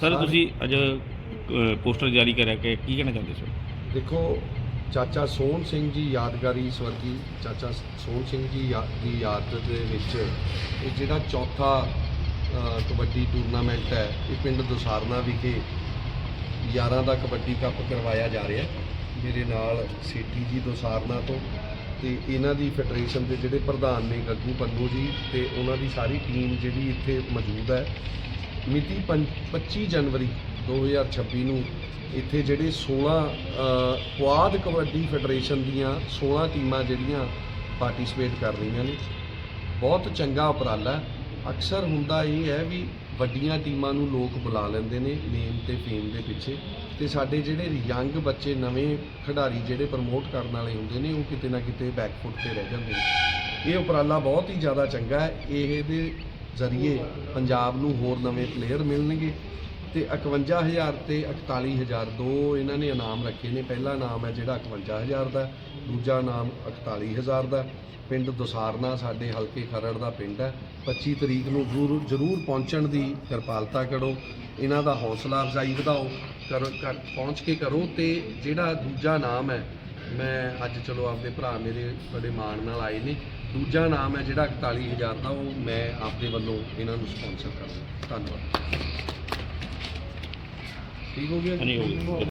Sir ਤੁਸੀਂ ਅੱਜ poster ਜਾਰੀ ਕਰਿਆ ਕਿ ਕੀ ਕਹਿਣਾ ਚਾਹੁੰਦੇ ਸਰ? ਦੇਖੋ ਚਾਚਾ ਸੋਹਣ ਸਿੰਘ ਜੀ ਯਾਦਗਾਰੀ ਸਵਰਗੀ ਚਾਚਾ ਸੋਹਣ ਸਿੰਘ ਜੀ ਯਾ- ਦੀ ਯਾਦ ਦੇ ਵਿੱਚ ਇਹ ਜਿਹੜਾ ਚੌਥਾ ਅ, ਕਬੱਡੀ ਟੂਰਨਾਮੈਂਟ ਹੈ ਇਹ ਪਿੰਡ ਦੁਸਾਰਨਾ ਵਿਖੇ 11 ਦਾ ਕਬੱਡੀ ਕੱਪ ਕਰਵਾਇਆ ਜਾ ਰਿਹਾ ਹੈ। ਮੇਰੇ ਨਾਲ ਸੇਠੀ ਜੀ ਦੁਸਾਰਨਾ ਤੋਂ ਤੇ ਇਹਨਾਂ ਦੀ ਫੈਡਰੇਸ਼ਨ ਦੇ ਜਿਹੜੇ ਪ੍ਰਧਾਨ ਨੇ ਗੱਗੂ ਪੰਨੂ ਜੀ ਤੇ ਉਹਨਾਂ ਦੀ ਸਾਰੀ ਟੀਮ ਜਿਹੜੀ ਇੱਥੇ ਮੌਜੂਦ ਹੈ ਮਿਤੀ ਪੰ- 25 ਜਨਵਰੀ 2026 ਨੂੰ ਇੱਥੇ ਜਿਹੜੇ 16 ਕੁਆਦ ਕਬੱਡੀ ਫੈਡਰੇਸ਼ਨ ਦੀਆਂ 16 ਟੀਮਾਂ ਜਿਹੜੀਆਂ ਪਾਰਟਿਸਿਪੇਟ ਕਰ ਰਹੀਆਂ ਨੇ। ਬਹੁਤ ਚੰਗਾ ਉਪਰਾਲਾ ਅਕਸਰ ਹੁੰਦਾ ਇਹ ਹੈ ਵੀ ਵੱਡੀਆਂ ਟੀਮਾਂ ਨੂੰ ਲੋਕ ਬੁਲਾ ਲੈਂਦੇ ਨੇ ਨੇਮ ਤੇ ਫੇਮ ਦੇ ਪਿੱਛੇ। ਤੇ ਸਾਡੇ ਜਿਹੜੇ ਯੰਗ ਬੱਚੇ, ਨਵੇਂ ਖਿਡਾਰੀ ਜਿਹੜੇ ਪ੍ਰਮੋਟ ਕਰਨ ਵਾਲੇ ਹੁੰਦੇ ਨੇ, ਉਹ ਕਿਤੇ ਨਾ ਕਿਤੇ ਬੈਕਫੁੱਟ ਤੇ ਰਹਿ ਜਾਂਦੇ ਨੇ। ਇਹ ਉਪਰਾਲਾ ਬਹੁਤ ਹੀ ਜ਼ਿਆਦਾ ਚੰਗਾ ਹੈ। ਇਹ ਦੇ ਜ਼ਰੀਏ ਪੰਜਾਬ ਨੂੰ ਹੋਰ ਨਵੇਂ ਪਲੇਅਰ ਮਿਲਣਗੇ ਤੇ 51000 ਤੇ 41000 ਦੋ ਇਹਨਾਂ ਨੇ ਇਨਾਮ ਰੱਖੇ ਨੇ। ਪਹਿਲਾ ਇਨਾਮ ਹੈ ਜਿਹੜਾ 51000 ਦਾ, ਦੂਜਾ ਇਨਾਮ 41000 ਦਾ। ਪਿੰਡ ਦੁਸਾਰਨਾ ਸਾਡੇ ਹਲਕੇ ਖਰੜ ਦਾ ਪਿੰਡ ਹੈ। 25 ਤਰੀਕ ਨੂੰ ਜ਼ਰੂਰ ਜ਼ਰੂਰ ਪਹੁੰਚਣ ਦੀ ਕਿਰਪਾਲਤਾ ਕਰੋ। ਇਹਨਾਂ ਦਾ ਹੌਸਲਾ ਅਫਜ਼ਾਈ ਵਧਾਓ। ਕਰੋ, ਪਹੁੰਚ ਕੇ ਕਰੋ ਤੇ ਜਿਹੜਾ ਦੂਜਾ ਨਾਮ ਹੈ ਮੈਂ ਅੱਜ ਚਲੋ ਆਪਦੇ ਭਰਾ ਮੇਰੇ ਬੜੇ ਮਾਣ ਨਾਲ ਆਏ ਨੇ। ਦੂਜਾ ਨਾਮ ਹੈ ਜਿਹੜਾ 41000 ਦਾ, ਉਹ ਮੈਂ ਆਪਦੇ ਵੱਲੋਂ ਇਹਨਾਂ ਨੂੰ ਸਪਾਂਸਰ ਕਰਦਾ ਧੰਨਵਾਦ। ਠੀਕ ਹੋ ਗਿਆ? ਜੀ? ਹੋ ਗਿਆ।